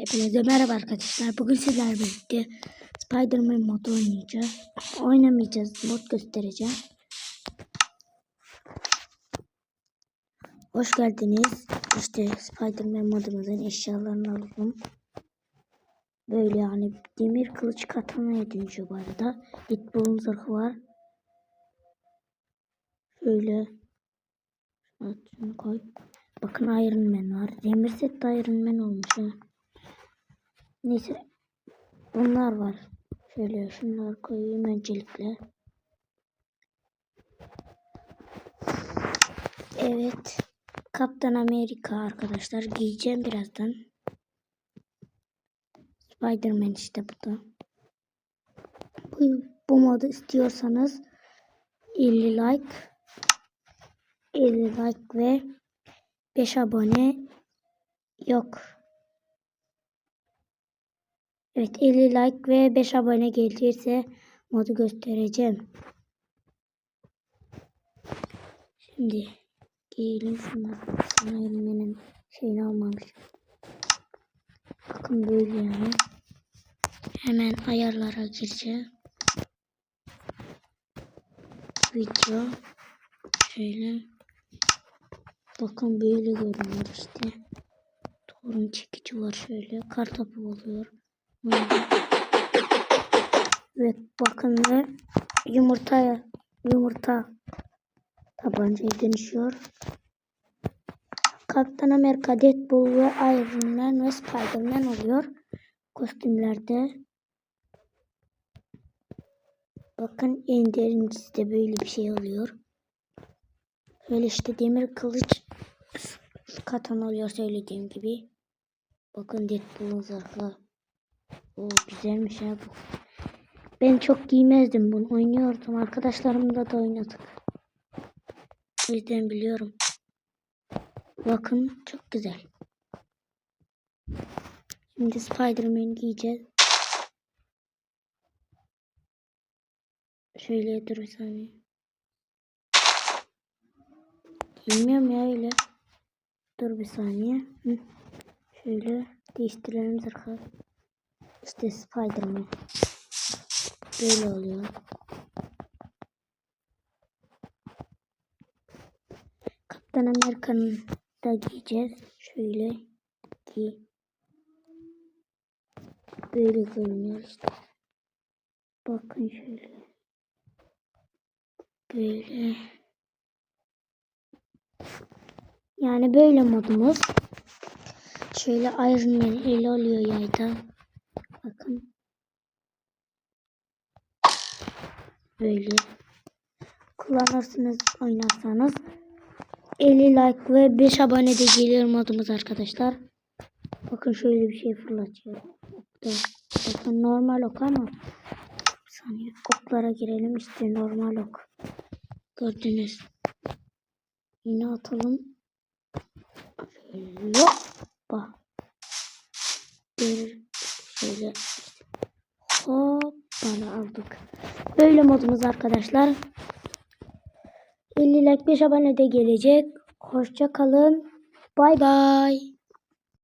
Hepinize merhaba arkadaşlar. Bugün sizlerle birlikte Spider-Man modu oynayacağız. Oynamayacağız. Mod göstereceğim. Hoş geldiniz. İşte Spider-Man modumuzun eşyalarını alalım. Böyle yani demir kılıç katanaya dönüşüyor bu arada. Deadpool'un zırhı var. Şöyle. Şunu koy. Bakın Iron Man var. Demir set Iron Man olmuş ha. Neyse. Bunlar var. Şöyle şunları koyayım öncelikle. Evet. Kaptan Amerika arkadaşlar. Giyeceğim birazdan. Spiderman işte bu da. Bu, bu modu istiyorsanız 50 like 50 like ve 5 abone yok. Evet 50 like ve 5 abone gelirse modu göstereceğim. Şimdi giyelim şunları. Sana benim şeyini almamış. Bakın böyle yani. Hemen ayarlara gireceğim. Video. Şöyle. Bakın böyle görünüyor işte. Torun çekici var şöyle. Kartopu oluyor. Ve bakın ve yumurtaya yumurta tabancaya dönüşüyor. Kaptan Amerika, Deadpool ve Iron Man ve Spider-Man oluyor. Kostümlerde. Bakın en derincisi de böyle bir şey oluyor. Böyle işte demir kılıç katan oluyor söylediğim gibi. Bakın Deadpool'un zırhı. O güzelmiş ya bu. Ben çok giymezdim bunu. Oynuyordum. Arkadaşlarımla da oynadık. O yüzden biliyorum. Bakın çok güzel. Şimdi Spider-Man giyeceğiz. Şöyle dur bir saniye. Bilmiyorum ya öyle. Dur bir saniye. Hı. Şöyle değiştirelim zırhı. İşte Spider-Man. Böyle oluyor. Kaptan Amerika'nın da giyeceğiz. Şöyle giy. Böyle görünüyor işte. Bakın şöyle. Böyle. Yani böyle modumuz. Şöyle Iron Man eli oluyor yayda. Bakın. Böyle. Kullanırsınız oynarsanız. 50 like ve 5 abone de gelir modumuz arkadaşlar. Bakın şöyle bir şey fırlatıyor. Okta. Bakın normal ok ama. Saniye oklara girelim işte normal ok. Gördünüz. Yine atalım. Hoppa. Bir şöyle hoppala aldık. Böyle modumuz arkadaşlar. 50 like 5 abone de gelecek. Hoşça kalın. Bay bay.